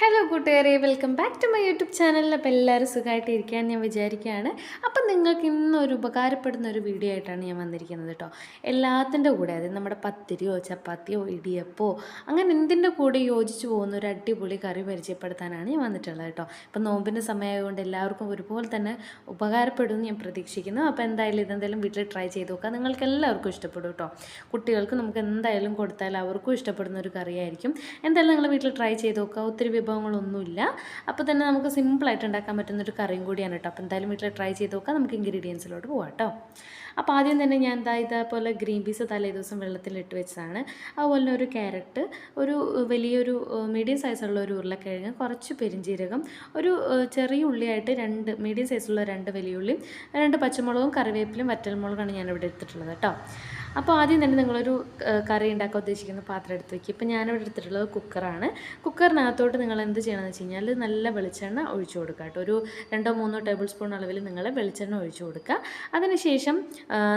Hello കൂട്ടുകാരെ. Welcome back to my YouTube ചാനലിൽ അപ്പോൾ എല്ലാവരും സുഖമായിട്ട് ഇരിക്കാൻ ഞാൻ വിചാരിക്കുകയാണ്. അപ്പം നിങ്ങൾക്ക് ഇന്നൊരു ഉപകാരപ്പെടുന്ന ഒരു വീഡിയോ ആയിട്ടാണ് ഞാൻ വന്നിരിക്കുന്നത് കേട്ടോ എല്ലാത്തിന്റെ കൂടെ അതായത് നമ്മുടെ പത്തിരിയോ ചപ്പാത്തിയോ ഇടിയപ്പോ അങ്ങനെ എന്തിന്റെ കൂടെ യോജിച്ച് പോകുന്ന ഒരു അടിപൊളി കറി പരിചയപ്പെടുത്താനാണ് ഞാൻ വന്നിട്ടുള്ളത് കേട്ടോ ഇപ്പം നോമ്പിന്റെ സമയമായതുകൊണ്ട് എല്ലാവർക്കും ഒരുപോലെ തന്നെ ഉപകാരപ്പെടുമെന്ന് ഞാൻ പ്രതീക്ഷിക്കുന്നു. അപ്പോൾ എന്തായാലും ഇതെന്തായാലും വീട്ടിൽ ട്രൈ ചെയ്ത് നോക്കാം. നിങ്ങൾക്ക് എല്ലാവർക്കും ഇഷ്ടപ്പെടും കേട്ടോ കുട്ടികൾക്ക് നമുക്ക് എന്തായാലും കൊടുത്താൽ അവർക്കും ഇഷ്ടപ്പെടുന്ന ഒരു കറിയായിരിക്കും. എന്തായാലും നിങ്ങൾ വീട്ടിൽ ട്രൈ ചെയ്ത് നോക്കുക. ഒത്തിരി വിഭവങ്ങളൊന്നുമില്ല. അപ്പോൾ തന്നെ നമുക്ക് സിമ്പിളായിട്ട് ഉണ്ടാക്കാൻ പറ്റുന്ന ഒരു കറിയും കൂടിയാണ് കേട്ടോ. അപ്പോൾ എന്തായാലും വീട്ടിൽ ട്രൈ ചെയ്ത് നോക്കാം. നമുക്ക് ഇൻഗ്രീഡിയൻസിലോട്ട് പോകാം കേട്ടോ. അപ്പോൾ ആദ്യം തന്നെ ഞാൻ എന്താ ഇതേപോലെ ഗ്രീൻ പീസ് തലേ ദിവസം വെള്ളത്തിലിട്ട് വെച്ചതാണ്. അതുപോലെ തന്നെ ഒരു ക്യാരറ്റ് ഒരു വലിയൊരു മീഡിയം സൈസുള്ള ഒരു ഉരുളക്കിഴങ്ങ് കുറച്ച് പെരിഞ്ചീരകം ഒരു ചെറിയ ഉള്ളിയായിട്ട് രണ്ട് മീഡിയം സൈസുള്ള രണ്ട് വലിയ ഉള്ളിയും രണ്ട് പച്ചമുളകും കറിവേപ്പിലും വറ്റൽമുളകാണ് ഞാൻ ഇവിടെ എടുത്തിട്ടുള്ളത് കേട്ടോ. അപ്പോൾ ആദ്യം തന്നെ നിങ്ങളൊരു കറി ഉണ്ടാക്കാൻ ഉദ്ദേശിക്കുന്ന പാത്രം എടുത്ത് വയ്ക്കുക ഇപ്പോൾ ഞാനിവിടെ എടുത്തിട്ടുള്ളത് കുക്കറാണ്. കുക്കറിനകത്തോട്ട് നിങ്ങൾ എന്ത് ചെയ്യണമെന്ന് വെച്ച് കഴിഞ്ഞാൽ നല്ല വെളിച്ചെണ്ണ ഒഴിച്ചു കൊടുക്കുക കേട്ടോ. ഒരു രണ്ടോ മൂന്നോ ടേബിൾ സ്പൂൺ അളവിൽ നിങ്ങൾ വെളിച്ചെണ്ണ ഒഴിച്ചു കൊടുക്കുക. അതിനുശേഷം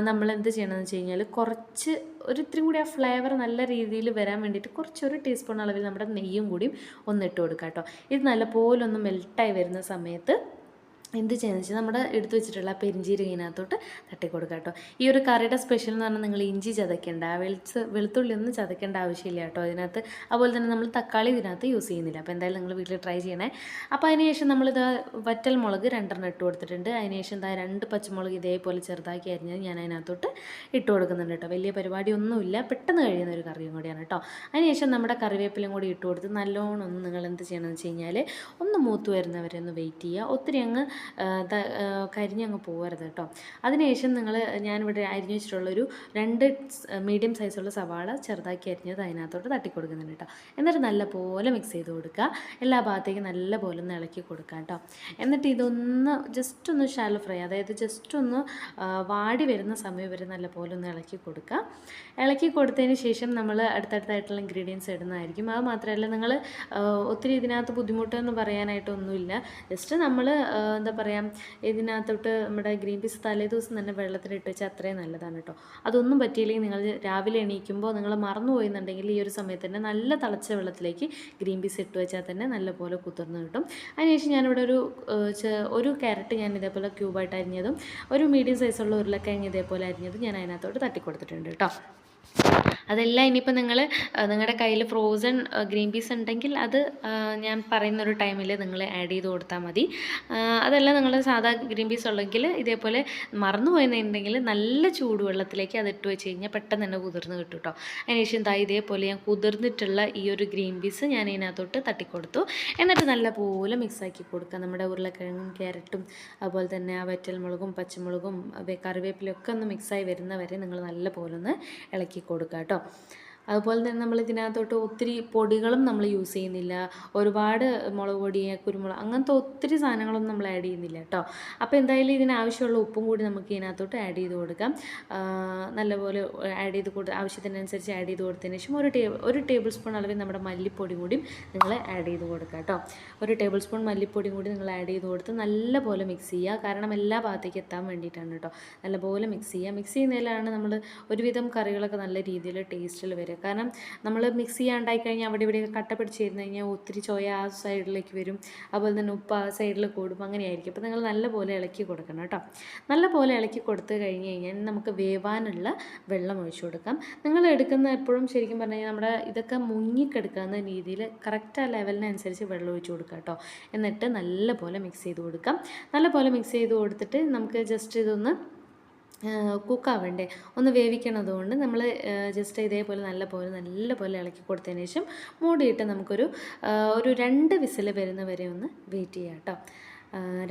നമ്മൾ എന്ത് ചെയ്യണമെന്ന് വെച്ച് കഴിഞ്ഞാൽ കുറച്ച് ഒരു ഇത്തിരി കൂടി ആ ഫ്ലേവർ നല്ല രീതിയിൽ വരാൻ വേണ്ടിയിട്ട് കുറച്ചൊരു ടീസ്പൂൺ അളവിൽ നമ്മുടെ നെയ്യും കൂടിയും ഒന്ന് ഇട്ട് കൊടുക്കുക കേട്ടോ. ഇത് നല്ലപോലെ ഒന്ന് മെൽട്ടായി വരുന്ന സമയത്ത് എന്ത് ചെയ്യുന്നത് വെച്ചാൽ നമ്മുടെ എടുത്തു വെച്ചിട്ടുള്ള പെരിഞ്ചീരക പെരിഞ്ചീരകം ഇതിനകത്തോട്ട് തട്ടി കൊടുക്കുക കേട്ടോ. ഈ ഒരു കറിയുടെ സ്പെഷ്യൽ എന്ന് പറഞ്ഞാൽ നിങ്ങൾ ഇഞ്ചി ചതയ്ക്കേണ്ട വെളിച്ച് വെളുത്തുള്ളി ഒന്നും ചതയ്ക്കേണ്ട ആവശ്യമില്ല കേട്ടോ അതിനകത്ത് അതുപോലെ തന്നെ നമ്മൾ തക്കാളി ഇതിനകത്ത് യൂസ് ചെയ്യുന്നില്ല. അപ്പോൾ എന്തായാലും നിങ്ങൾ വീട്ടിൽ ട്രൈ ചെയ്യണേ. അപ്പോൾ അതിനുശേഷം നമ്മളിത് വറ്റൽ മുളക് രണ്ടെണ്ണം ഇട്ട് കൊടുത്തിട്ടുണ്ട്. അതിനുശേഷം ഇതാ രണ്ട് പച്ചമുളക് ഇതേപോലെ ചെറുതാക്കി അരിഞ്ഞത് ഞാൻ അതിനകത്തോട്ട് ഇട്ട് കൊടുക്കുന്നുണ്ട് കേട്ടോ. വലിയ പരിപാടിയൊന്നുമില്ല. പെട്ടെന്ന് കഴിയുന്ന ഒരു കറിയും കൂടിയാണ് കേട്ടോ. അതിനുശേഷം നമ്മുടെ കറിവേപ്പിലും കൂടി ഇട്ട് കൊടുത്ത് നല്ലോണം ഒന്ന് നിങ്ങൾ എന്ത് ചെയ്യണമെന്ന് വെച്ച് കഴിഞ്ഞാൽ ഒന്ന് മൂത്ത് വരുന്നവരെ ഒന്ന് വെയിറ്റ് ചെയ്യുക. ഒത്തിരി അങ്ങ് കരിഞ്ഞങ്ങ് പോകരുത് കേട്ടോ. അതിനുശേഷം നിങ്ങൾ ഞാനിവിടെ അരിഞ്ഞു വെച്ചിട്ടുള്ളൊരു രണ്ട് മീഡിയം സൈസുള്ള സവാള ചെറുതാക്കി അരിഞ്ഞത് അതിനകത്തോട്ട് തട്ടിക്കൊടുക്കുന്നുണ്ട് കേട്ടോ. എന്നിട്ട് നല്ലപോലെ മിക്സ് ചെയ്ത് കൊടുക്കുക. എല്ലാ ഭാഗത്തേക്കും നല്ലപോലെ ഒന്ന് ഇളക്കി കൊടുക്കുക കേട്ടോ. എന്നിട്ട് ഇതൊന്ന് ജസ്റ്റ് ഒന്ന് ഷാലോ ഫ്രൈ അതായത് ജസ്റ്റ് ഒന്ന് വാടി വരുന്ന സമയം വരെ നല്ലപോലെ ഒന്ന് ഇളക്കി കൊടുക്കുക. ഇളക്കി കൊടുത്തതിന് ശേഷം നമ്മൾ അടുത്തടുത്തായിട്ടുള്ള ഇൻഗ്രീഡിയൻസ് ഇടുന്നതായിരിക്കും. അത് മാത്രമല്ല നിങ്ങൾ ഒത്തിരി ഇതിനകത്ത് ബുദ്ധിമുട്ടെന്ന് പറയാനായിട്ടൊന്നുമില്ല. ജസ്റ്റ് നമ്മൾ എന്താ പറയുക ഇതിനകത്തോട്ട് നമ്മുടെ ഗ്രീൻ പീസ് തലേ ദിവസം തന്നെ വെള്ളത്തിലിട്ട് വെച്ചാൽ അത്രയും നല്ലതാണ് കേട്ടോ. അതൊന്നും പറ്റിയില്ലെങ്കിൽ നിങ്ങൾ രാവിലെ എണീക്കുമ്പോൾ നിങ്ങൾ മറന്നു എന്നുണ്ടെങ്കിൽ ഈ ഒരു സമയത്ത് തന്നെ നല്ല തിളച്ച വെള്ളത്തിലേക്ക് ഗ്രീൻ പീസ് ഇട്ട് വെച്ചാൽ തന്നെ നല്ലപോലെ കുതിർന്ന് കിട്ടും. അതിനുശേഷം ഞാനിവിടെ ഒരു ഒരു ക്യാരറ്റ് ഞാൻ ഇതേപോലെ ക്യൂബായിട്ട് അരിഞ്ഞതും ഒരു മീഡിയം സൈസുള്ള ഉരുളക്കിഴങ്ങ് ഇതേപോലെ അരിഞ്ഞതും ഞാൻ അതിനകത്തോട്ട് തട്ടി കൊടുത്തിട്ടുണ്ട് കേട്ടോ. അതെല്ലാം ഇനിയിപ്പോൾ നിങ്ങൾ നിങ്ങളുടെ കയ്യിൽ ഫ്രോസൺ ഗ്രീൻ പീസ് ഉണ്ടെങ്കിൽ അത് ഞാൻ പറയുന്നൊരു ടൈമിൽ നിങ്ങൾ ആഡ് ചെയ്ത് കൊടുത്താൽ മതി. അതെല്ലാം നിങ്ങൾ സാധാ ഗ്രീൻ പീസ് ഉള്ളെങ്കിൽ ഇതേപോലെ മറന്നു പോയെന്നുണ്ടെങ്കിൽ നല്ല ചൂടുവെള്ളത്തിലേക്ക് അത് ഇട്ട് വെച്ച് കഴിഞ്ഞാൽ പെട്ടെന്ന് തന്നെ കുതിർന്ന് കിട്ടും കേട്ടോ അതിനുശേഷം ദാ ഇതേപോലെ ഞാൻ കുതിർന്നിട്ടുള്ള ഈ ഒരു ഗ്രീൻ പീസ് ഞാൻ ഇതിനകത്തോട്ട് തട്ടിക്കൊടുത്തു. എന്നിട്ട് നല്ലപോലെ മിക്സാക്കി കൊടുക്കുക. നമ്മുടെ ഉരുളക്കിഴങ്ങും ക്യാരറ്റും അതുപോലെ തന്നെ ആ വറ്റൽമുളകും പച്ചമുളകും കറിവേപ്പിലൊക്കെ ഒന്ന് മിക്സായി വരുന്നവരെ നിങ്ങൾ നല്ലപോലെ ഒന്ന് ഇളക്കി കൊടുക്കുക. കേട്ടോ അതുപോലെ തന്നെ നമ്മൾ ഇതിനകത്തോട്ട് ഒത്തിരി പൊടികളും നമ്മൾ യൂസ് ചെയ്യുന്നില്ല. ഒരുപാട് മുളക് പൊടി കുരുമുളക് അങ്ങനത്തെ ഒത്തിരി സാധനങ്ങളൊന്നും നമ്മൾ ആഡ് ചെയ്യുന്നില്ല കേട്ടോ അപ്പോൾ എന്തായാലും ഇതിനാവശ്യമുള്ള ഉപ്പും കൂടി നമുക്ക് ഇതിനകത്തോട്ട് ആഡ് ചെയ്ത് കൊടുക്കാം. നല്ലപോലെ ആഡ് ചെയ്ത് കൊടുത്ത് ആവശ്യത്തിനനുസരിച്ച് ആഡ് ചെയ്ത് കൊടുത്തതിന് ശേഷം ഒരു ടേബിൾ ഒരു ടേബിൾ സ്പൂൺ അളവിൽ നമ്മുടെ മല്ലിപ്പൊടി കൂടിയും നിങ്ങൾ ആഡ് ചെയ്ത് കൊടുക്കുക കേട്ടോ ഒരു ടേബിൾ സ്പൂൺ മല്ലിപ്പൊടി കൂടി നിങ്ങൾ ആഡ് ചെയ്ത് കൊടുത്ത് നല്ലപോലെ മിക്സ് ചെയ്യുക. കാരണം എല്ലാ ഭാഗത്തേക്ക് എത്താൻ വേണ്ടിയിട്ടാണ് കേട്ടോ നല്ലപോലെ മിക്സ് ചെയ്യുക. മിക്സ് ചെയ്യുന്നതിലാണ് നമ്മൾ ഒരുവിധം കറികളൊക്കെ നല്ല രീതിയിൽ ടേസ്റ്റിൽ വരിക കാരണം നമ്മൾ മിക്സ് ചെയ്യാണ്ടായി കഴിഞ്ഞാൽ അവിടെ ഇവിടെ കട്ട പിടിച്ചിരുന്ന് കഴിഞ്ഞാൽ ഒത്തിരി ചോയ ആ സൈഡിലേക്ക് വരും. അതുപോലെ തന്നെ ഉപ്പ് ആ സൈഡിൽ കൂടും. അങ്ങനെയായിരിക്കും. അപ്പോൾ നിങ്ങൾ നല്ലപോലെ ഇളക്കി കൊടുക്കണം കേട്ടോ. നല്ലപോലെ ഇളക്കി കൊടുത്ത് കഴിഞ്ഞ് കഴിഞ്ഞാൽ നമുക്ക് വേവാനുള്ള വെള്ളം ഒഴിച്ചു കൊടുക്കാം. നിങ്ങൾ എടുക്കുന്ന എപ്പോഴും ശരിക്കും പറഞ്ഞു നമ്മുടെ ഇതൊക്കെ മുങ്ങിക്കെടുക്കാവുന്ന രീതിയിൽ കറക്റ്റ് ആ ലെവലിനനുസരിച്ച് വെള്ളം ഒഴിച്ചു കൊടുക്കുക കേട്ടോ. എന്നിട്ട് നല്ലപോലെ മിക്സ് ചെയ്ത് കൊടുക്കാം. നല്ലപോലെ മിക്സ് ചെയ്ത് കൊടുത്തിട്ട് നമുക്ക് ജസ്റ്റ് ഇതൊന്ന് കുക്കാവണ്ടേ. ഒന്ന് വേവിക്കണതുകൊണ്ട് നമ്മൾ ജസ്റ്റ് ഇതേപോലെ നല്ല പോലെ നല്ല പോലെ ഇളക്കി കൊടുത്തതിന് ശേഷം മൂടിയിട്ട് നമുക്കൊരു ഒരു രണ്ട് വിസിൽ വരുന്ന വരെ ഒന്ന് വെയിറ്റ് ചെയ്യാം കേട്ടോ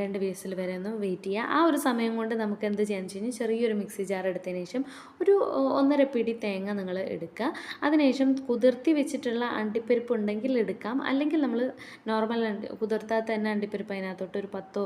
രണ്ട് വിസിൽ വരെ ഒന്ന് വെയിറ്റ് ചെയ്യുക ആ ഒരു സമയം കൊണ്ട് നമുക്ക് എന്ത് ചെയ്യാന്ന് വെച്ച് കഴിഞ്ഞാൽ ചെറിയൊരു മിക്സി ജാർ എടുത്തതിന് ശേഷം ഒരു ഒന്നര പിടി തേങ്ങ നിങ്ങൾ എടുക്കുക. അതിനുശേഷം കുതിർത്തി വെച്ചിട്ടുള്ള അണ്ടിപ്പരിപ്പ് ഉണ്ടെങ്കിൽ എടുക്കാം. അല്ലെങ്കിൽ നമ്മൾ നോർമൽ അണ്ടി കുതിർത്താൽ തന്നെ അണ്ടിപ്പരിപ്പ് അതിനകത്തോട്ട് ഒരു പത്തോ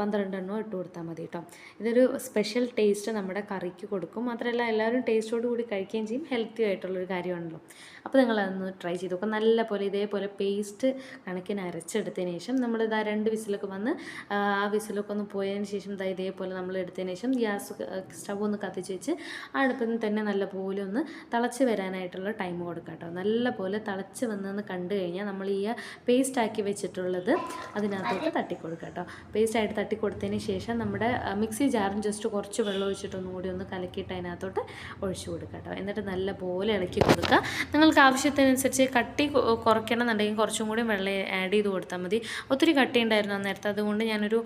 പന്ത്രണ്ടെണ്ണോ ഇട്ട് കൊടുത്താൽ മതി കേട്ടോ. ഇതൊരു സ്പെഷ്യൽ ടേസ്റ്റ് നമ്മുടെ കറിക്ക് കൊടുക്കും. മാത്രമല്ല എല്ലാവരും ടേസ്റ്റോട് കൂടി കഴിക്കുകയും ചെയ്യും. ഹെൽത്തി ആയിട്ടുള്ളൊരു കാര്യമാണല്ലോ. അപ്പോൾ നിങ്ങൾ അതൊന്ന് ട്രൈ ചെയ്ത് നോക്കുക നല്ല പോലെ ഇതേപോലെ പേസ്റ്റ് കണക്കിന് അരച്ചെടുത്തതിന് ശേഷം നമ്മൾ ഇതാ രണ്ട് വിസിലൊക്കെ വന്ന് ആ വിസിലൊക്കെ ഒന്ന് പോയതിന് ശേഷം ദാ ഇതേപോലെ നമ്മൾ എടുത്തതിന് ശേഷം ഗ്യാസ് സ്റ്റവ് ഒന്ന് കത്തിച്ച് വെച്ച് അടുപ്പിൽ തന്നെ നല്ലപോലെ ഒന്ന് തിളച്ച് വരാനായിട്ടുള്ള ടൈം കൊടുക്കാം കേട്ടോ. നല്ലപോലെ തിളച്ച് വന്നെന്ന് കണ്ടു കഴിഞ്ഞാൽ നമ്മൾ ഈ പേസ്റ്റ് ആക്കി വെച്ചിട്ടുള്ളത് അതിനകത്തോട്ട് തട്ടിക്കൊടുക്കുക കേട്ടോ. പേസ്റ്റായിട്ട് തട്ടിക്കൊടുത്തതിന് ശേഷം നമ്മുടെ മിക്സി ജാറും ജസ്റ്റ് കുറച്ച് വെള്ളം ഒഴിച്ചിട്ടൊന്നും കൂടി ഒന്ന് കലക്കിയിട്ട് അതിനകത്തോട്ട് ഒഴിച്ചു കൊടുക്കുക കേട്ടോ. എന്നിട്ട് നല്ലപോലെ ഇളക്കി കൊടുക്കുക നിങ്ങൾക്ക് ആവശ്യത്തിനനുസരിച്ച് കട്ടി കുറയ്ക്കണം എന്നുണ്ടെങ്കിൽ കുറച്ചും കൂടി വെള്ളം ആഡ് ചെയ്ത് കൊടുത്താൽ മതി. ഒത്തിരി കട്ടി ഉണ്ടായിരുന്നു നേരത്തെ അതുകൊണ്ട് ഞാനൊരു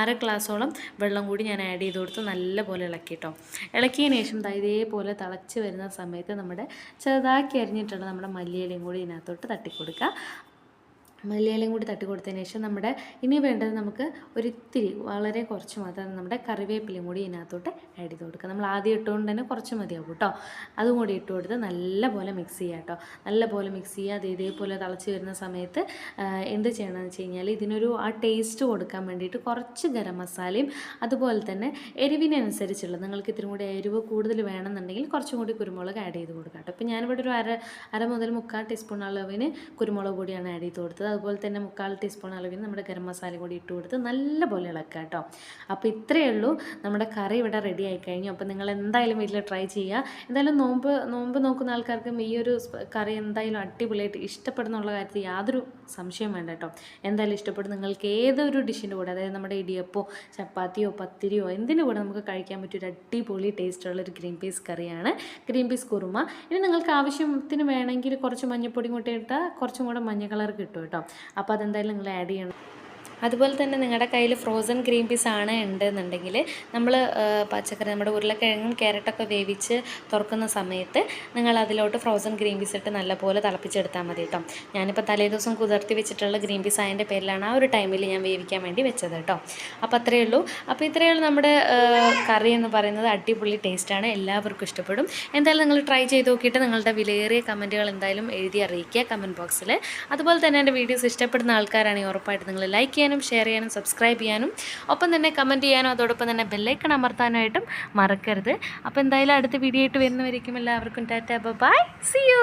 അര ഗ്ലാസോളം വെള്ളം കൂടി ഞാൻ ആഡ് ചെയ്ത് കൊടുത്ത് നല്ലപോലെ ഇളക്കി കേട്ടോ ഇളക്കിയതിന് ശേഷം ഇതേപോലെ തിളച്ച് വരുന്ന സമയത്ത് നമ്മുടെ ചെറുതാക്കി അരിഞ്ഞിട്ടുള്ള നമ്മുടെ മല്ലിയിലയും കൂടി ഇതിനകത്തോട്ട് തട്ടിക്കൊടുക്കുക. മല്ലിയിലയും കൂടി തട്ടി കൊടുത്തതിന് ശേഷം നമ്മുടെ ഇനി വേണ്ടത് നമുക്ക് ഒരിത്തിരി വളരെ കുറച്ച് മാത്രം നമ്മുടെ കറിവേപ്പിലയും കൂടി ഇതിനകത്തോട്ട് ആഡ് ചെയ്ത് കൊടുക്കുക നമ്മൾ ആദ്യം ഇട്ടുകൊണ്ട് തന്നെ കുറച്ച് മതിയാവും കേട്ടോ. അതും കൂടി ഇട്ട് കൊടുത്ത് നല്ലപോലെ മിക്സ് ചെയ്യുക കേട്ടോ. നല്ലപോലെ മിക്സ് ചെയ്യുക. അത് ഇതേപോലെ തിളച്ച് വരുന്ന സമയത്ത് എന്ത് ചെയ്യണമെന്ന് വെച്ച് കഴിഞ്ഞാൽ ഇതിനൊരു ആ ടേസ്റ്റ് കൊടുക്കാൻ വേണ്ടിയിട്ട് കുറച്ച് ഗരം മസാലയും അതുപോലെ തന്നെ എരിവിനനുസരിച്ചുള്ള നിങ്ങൾക്ക് ഇത്തിരി കൂടി എരിവ് കൂടുതൽ വേണമെന്നുണ്ടെങ്കിൽ കുറച്ചും കൂടി കുരുമുളക് ആഡ് ചെയ്ത് കൊടുക്കാം കേട്ടോ. അപ്പോൾ ഞാനിവിടെ ഒരു അര അര മുതൽ മുക്കാൽ ടീസ്പൂൺ അളവിന് കുരുമുളക് പൊടിയാണ് ആഡ് ചെയ്ത് കൊടുത്തത്. അതുപോലെ തന്നെ മുക്കാൽ ടീസ്പൂൺ അളവിന് നമ്മുടെ ഗരം മസാല കൂടി ഇട്ട് കൊടുത്ത് നല്ലപോലെ ഇളക്കുക കേട്ടോ. അപ്പോൾ ഇത്രയേ ഉള്ളൂ. നമ്മുടെ കറി ഇവിടെ റെഡി ആയി കഴിഞ്ഞു. അപ്പോൾ നിങ്ങൾ എന്തായാലും വീട്ടിൽ ട്രൈ ചെയ്യുക. എന്തായാലും നോമ്പ് നോമ്പ് നോക്കുന്ന ആൾക്കാർക്കും ഈ ഒരു കറി എന്തായാലും അടിപൊളിയായിട്ട് ഇഷ്ടപ്പെടുന്നുള്ള കാര്യത്തിൽ യാതൊരു സംശയം വേണ്ട കേട്ടോ. എന്തായാലും ഇഷ്ടപ്പെടും. നിങ്ങൾക്ക് ഏതൊരു ഡിഷിന്റെ കൂടെ അതായത് നമ്മുടെ ഇടിയപ്പോ ചപ്പാത്തിയോ പത്തിരിയോ എന്തിന്റെ കൂടെ നമുക്ക് കഴിക്കാൻ പറ്റിയ ഒരു അടിപൊളി ടേസ്റ്റുള്ള ഒരു ഗ്രീൻ പീസ് കറിയാണ്. Green peas kurma. ഇനി നിങ്ങൾക്ക് ആവശ്യത്തിന് വേണമെങ്കിൽ കുറച്ച് മഞ്ഞപ്പൊടി കൂട്ടി ഇട്ടാൽ കുറച്ചും കൂടെ മഞ്ഞ കളർ കിട്ടും കേട്ടോ. അപ്പോൾ അതെന്തായാലും നിങ്ങൾ ആഡ് ചെയ്യണം. അതുപോലെ തന്നെ നിങ്ങളുടെ കയ്യിൽ ഫ്രോസൺ ഗ്രീൻ പീസ് ആണ് ഉണ്ടെന്നുണ്ടെങ്കിൽ നമ്മൾ പച്ചക്കറി നമ്മുടെ ഉരുളക്കിഴങ്ങും ക്യാരറ്റൊക്കെ വേവിച്ച് തുറക്കുന്ന സമയത്ത് നിങ്ങൾ അതിലോട്ട് ഫ്രോസൺ ഗ്രീൻ പീസ് ഇട്ട് നല്ലപോലെ തിളപ്പിച്ചെടുത്താൽ മതി കേട്ടോ ഞാനിപ്പോൾ തലേ ദിവസം കുതിർത്തി വെച്ചിട്ടുള്ള ഗ്രീൻ പീസ് അതിന്റെ പേരിലാണ് ആ ഒരു ടൈമിൽ ഞാൻ വേവിക്കാൻ വേണ്ടി വെച്ചത് കേട്ടോ അപ്പോൾ അത്രയേ ഉള്ളൂ. അപ്പോൾ ഇത്രയേ ഉള്ളൂ നമ്മുടെ കറി എന്ന് പറയുന്നത് അടിപൊളി ടേസ്റ്റാണ് എല്ലാവർക്കും ഇഷ്ടപ്പെടും. എന്തായാലും നിങ്ങൾ ട്രൈ ചെയ്ത് നോക്കിയിട്ട് നിങ്ങളുടെ വിലയേറിയ കമന്റുകൾ എന്തായാലും എഴുതി അറിയിക്കുക കമന്റ് ബോക്സിൽ അതുപോലെ തന്നെ എന്റെ വീഡിയോസ് ഇഷ്ടപ്പെടുന്ന ആൾക്കാരാണെങ്കിൽ ഉറപ്പായിട്ട് നിങ്ങൾ ലൈക്ക് ചെയ്യാനും ഷെയർ ചെയ്യാനും സബ്സ്ക്രൈബ് ചെയ്യാനും ഒപ്പം തന്നെ കമന്റ് ചെയ്യാനും അതോടൊപ്പം തന്നെ ബെല്ലൈക്കൺ അമർത്താനായിട്ടും മറക്കരുത്. അപ്പോൾ എന്തായാലും അടുത്ത വീഡിയോ ആയിട്ട് വരുന്നവരേക്കും എല്ലാവർക്കും ടാറ്റ ബൈ സി യു